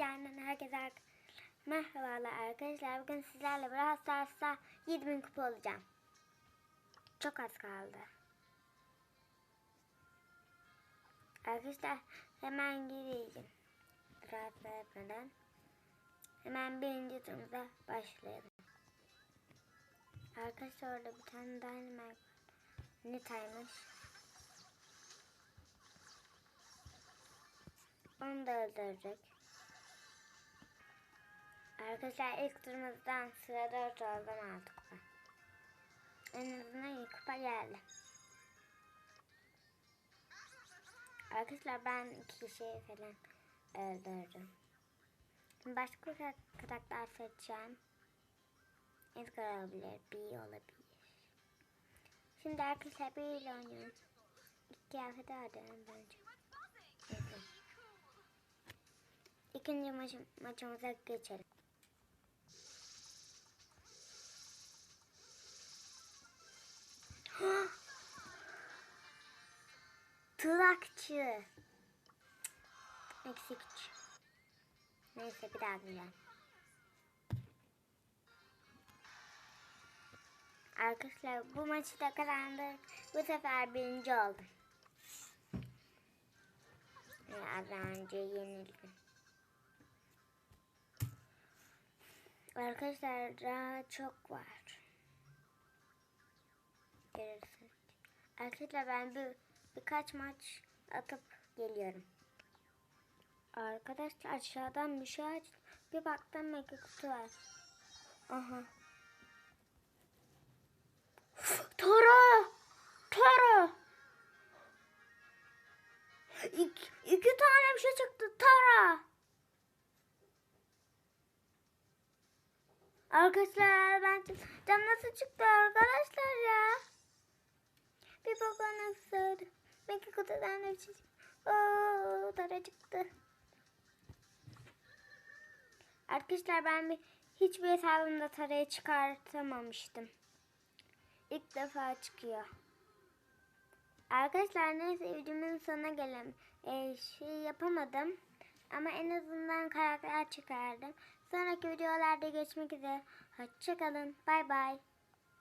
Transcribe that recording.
Yani herkese merhabalar arkadaşlar. Bugün sizlerle Brawl Stars'ta 7000 kupa olacağım. Çok az kaldı. Arkadaşlar hemen gireyim. Rahatsız etmeden. Hemen birinci turumuza başlayalım. Arkadaşlar orada bir tane dynamite var. Nita'ymış. Onu da öldürecek. Arkadaşlar ilk turumuzdan sıra 4 oldan aldık kupa. En azından iyi kupa geldi. Arkadaşlar ben iki kişiyi falan öldürdüm. Başka karakter seçeceğim. Edgar olabilir, B olabilir. Şimdi arkadaşlar B ile oynuyorum. İlk kıyafeti öldürelim bence. Neyse. İkinci maçı, maçımıza geçelim. Tılakçı. Eksik. Neyse bir daha güzel. Arkadaşlar bu maçı da kazandık. Bu sefer birinci oldum. Az önce yenildim. Arkadaşlar daha çok var. Görürsünüz. Arkadaşlar ben bir, birkaç maç atıp geliyorum. Arkadaşlar aşağıdan bir şey aç. Bir baktım mega kutu var. Aha. Tara! Tara! İki, iki tane bir şey çıktı. Tara! Arkadaşlar ben cam nasıl çıktı arkadaşlar ya? Kutudan da bir şey çıktı. Oo, tara çıktı. Arkadaşlar ben bir hiçbir hesabımda tarayı çıkartamamıştım. İlk defa çıkıyor. Arkadaşlar neyse videomun sonuna gelelim. Ee, şey yapamadım. Ama en azından karakter çıkardım. Sonraki videolarda görüşmek üzere. Hoşçakalın. Bay bay.